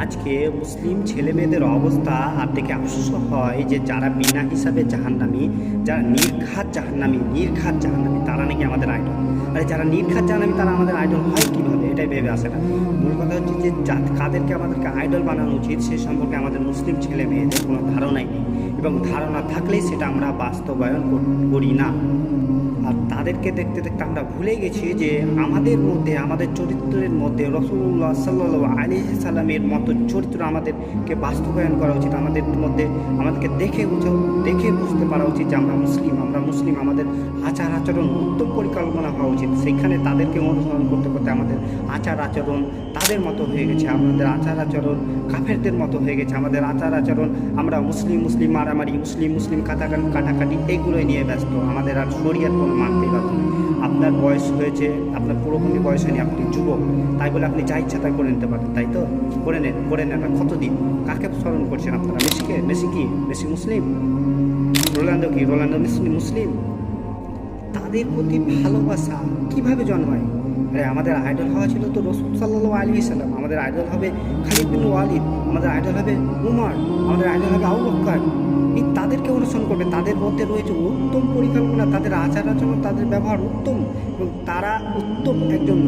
আজকে মুসলিম ছেলে মেয়েদের অবস্থা আর দেখে আফসোস হয় যে যারা বিনা হিসাবে জাহান্নামি, যারা নির্ঘাত জাহান্নামি নির্ঘাত জাহান্নামি, তারা নাকি আমাদের আইডল আরে যারা নির্ঘাত জাহান্নামি, তারা আমাদের আইডল হয় কীভাবে? এটাই ভেবে আসে না। মূল কথা হচ্ছে যে কাদেরকে আমাদেরকে আইডল বানানো উচিত, সে সম্পর্কে আমাদের মুসলিম ছেলে মেয়েদের কোনো ধারণাই নেই। এবং ধারণা থাকলেই সেটা আমরা বাস্তবায়ন করি না। তাদেরকে দেখতে দেখতে আমরা ভুলে গেছি যে আমাদের মধ্যে, আমাদের চরিত্রের মধ্যে রসুল্লাহ সাল্লাহ আলী সাল্লামের মতো চরিত্র আমাদেরকে বাস্তবায়ন করা উচিত। আমাদের মধ্যে, আমাদেরকে দেখে বুঝা, দেখে বুঝতে পারা উচিত যে আমরা মুসলিম। আমরা মুসলিম, আমাদের আচার আচরণ উত্তম পরিকল্পনা হওয়া উচিত। সেখানে তাদেরকে অনুসরণ করতে করতে আমাদের আচার আচরণ তাদের মতো হয়ে গেছে। আমাদের আচার আচরণ কাফেরদের মতো হয়ে গেছে। আমাদের আচার আচরণ আমরা মুসলিম মুসলিম, মারামারি, মুসলিম মুসলিম কাটাকাটি কাটাকাটি, এগুলোই নিয়ে ব্যস্ত। আমাদের আর শরীয়ত কোনো মানতেই পারত আপনার বয়স হয়েছে, আপনার পুরোপুরি বয়স হয়নি, আপনি যুবক। তাই বলে আপনি যা ইচ্ছা তাই করে নিতে পারেন, তাই তো? করে নেন করে নেন কতদিন? কাকে স্মরণ করছেন আপনারা? মেসিকে? মেসি কি? মেসি মুসলিম? রোনাল্ডো কি? রোনাল্ডো মেসি মুসলিম? তাদের প্রতি ভালোবাসা কীভাবে জন্মায়? আরে, আমাদের আইডল হওয়া ছিল তো রসুল সাল্লাহ আলী সাল্লাম। আমাদের আইডল হবে খালিদ বিন ওয়ালিদ, আমাদের আইডল হবে উমার, আমাদের আইডল হবে আবু এই তাদেরকে অনুসরণ করবে। তাদের মধ্যে রয়েছে উত্তম পরিকল্পনা, তাদের আচার আচরণ তাদের ব্যবহার উত্তম এবং তারা উত্তম একজন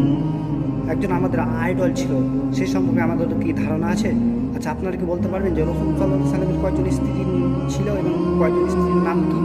একজন আমাদের আইডল ছিল, সে সম্পর্কে আমাদের কি ধারণা আছে? আচ্ছা আপনারা কি বলতে পারবেন যে রসুল সাল্লাহ সাল্লামের কয়জন স্ত্রী ছিল এবং কয়জন স্ত্রীর নাম কি?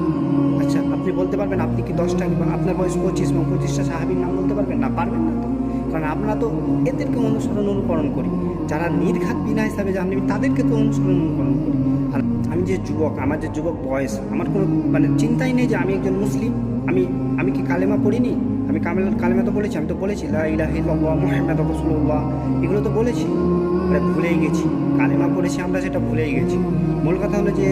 আচ্ছা আপনি বলতে পারবেন, আপনি কি দশটা আপনার বয়স পঁচিশ এবং পঁচিশটা সাহাবির নাম বলতে পারবেন না? পারবেন না তো? কারণ আমরা তো এদেরকে অনুসরণ অনুকরণ করি। যারা নির্ঘাত বিনা হিসাবে জানি তাদেরকে তো অনুসরণ অনুকরণ করি। আর আমি যে যুবক, আমার যে যুবক বয়স, আমার কোনো মানে চিন্তাই নেই যে আমি একজন মুসলিম। আমি আমি কি কালেমা পড়িনি? আমি কামেল, কালেমা তো বলেছি, আমি তো বলেছি, লা ইলাহা ইল্লাল্লাহ মুহাম্মাদুর রাসূলুল্লাহ এগুলো তো বলেছি। আরে ভুলেই গেছি। কালেমা পড়েছি আমরা, সেটা ভুলেই গেছি। মূল কথা হলো যে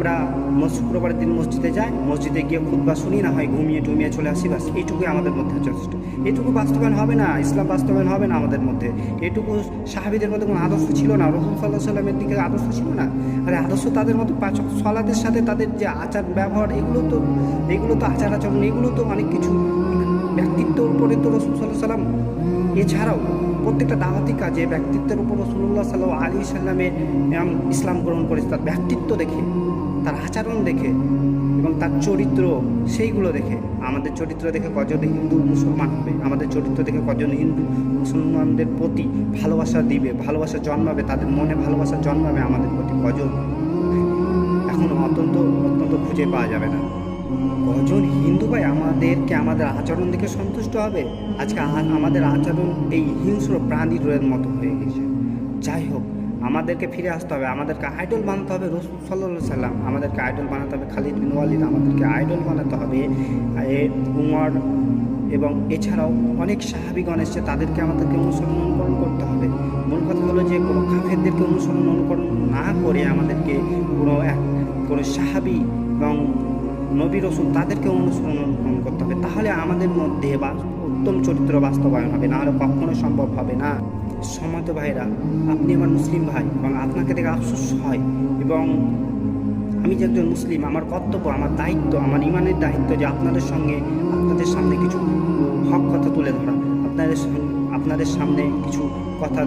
আমরা শুক্রবারের দিন মসজিদে যাই মসজিদে গিয়ে খুদ্া শুনি না হয় ঘুমিয়ে টুমিয়ে চলে আসি বাস এইটুকুই আমাদের মধ্যে যথেষ্ট। এটুকু বাস্তবায়ন হবে না ইসলাম বাস্তবায়ন হবে না আমাদের মধ্যে। এটুকু সাহাবিদের মধ্যে কোনো আদর্শ ছিল না রসুল সাল্লাহ সাল্লামের দিকে আদর্শ ছিল না? আরে আদর্শ তাদের মতো পাঁচ সলাদের সাথে তাদের যে আচার ব্যবহার এগুলো তো এগুলো তো আচার আচরণ এগুলো তো অনেক কিছু। ব্যক্তিত্বর উপরে তো রসুল সাল্লাহ সাল্লাম এছাড়াও প্রত্যেকটা দাওয়াতি কাজে ব্যক্তিত্বের উপর রসুল্লাহ সাল্লাহ আলী সাল্লামের আম, ইসলাম গ্রহণ করেছে তার ব্যক্তিত্ব দেখে। তার আচরণ দেখে এবং তার চরিত্র সেইগুলো দেখে। আমাদের চরিত্র দেখে কজন হিন্দু মুসলমান হবে? আমাদের চরিত্র দেখে কজন হিন্দু মুসলমানদের প্রতি ভালোবাসা দিবে, ভালোবাসা জন্মাবে, তাদের মনে ভালোবাসা জন্মাবে আমাদের প্রতি কজন? এখন অত্যন্ত অত্যন্ত খুঁজে পাওয়া যাবে না। কজন হিন্দু ভাই আমাদেরকে, আমাদের আচরণ দেখে সন্তুষ্ট হবে? আজকে আমাদের আচরণ এই হিংস্র প্রাণীর মতো হয়ে গেছে। যাই হোক আমাদেরকে ফিরে আসতে হবে, আমাদেরকে আইডল বানাতে হবে রসুল সাল্লাহ সাল্লাম, আমাদেরকে আইডল বানাতে হবে খালিদ বিন ওয়ালিদ, আমাদেরকে আইডল বানাতে হবে। উমর এবং এছাড়াও অনেক সাহাবিগণ এসছে, তাদেরকে আমাদেরকে অনুসরণ অনুকরণ করতে হবে। মূল কথা হলো যে কোনো কাফেরদেরকে অনুসরণ অনুকরণ না করে আমাদেরকে কোনো এক, কোনো সাহাবি এবং নবী রসুল তাদেরকে অনুসরণ অনুকরণ করতে হবে, তাহলে আমাদের মধ্যে বা উত্তম চরিত্র বাস্তবায়ন হবে না হলে কখনো সম্ভব হবে না। সমাত ভাইরা আপনি আমার মুসলিম ভাই এবং আপনাকে দেখে আফসোস হয় এবং আমি যে একজন মুসলিম, আমার কর্তব্য, আমার দায়িত্ব, আমার ইমানের দায়িত্ব যে আপনাদের সঙ্গে, আপনাদের সামনে কিছু হক কথা তুলে ধরা, আপনাদের আপনাদের সামনে কিছু কথা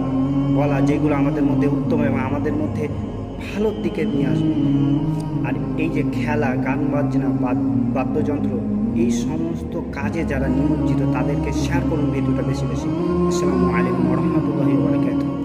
বলা যেগুলো আমাদের মধ্যে উত্তম এবং আমাদের মধ্যে ভালোর দিকে নিয়ে আসবে আর এই যে খেলা, গান বাজনা বাদ- বাদ্যযন্ত্র এই সমস্ত কাজে যারা নিমজ্জিত, তাদেরকে শেয়ার করুন, ভিডিওটা বেশি বেশি। আসসালামু আলাইকুম রহমতুল্লাহি ওবরাকাতুহু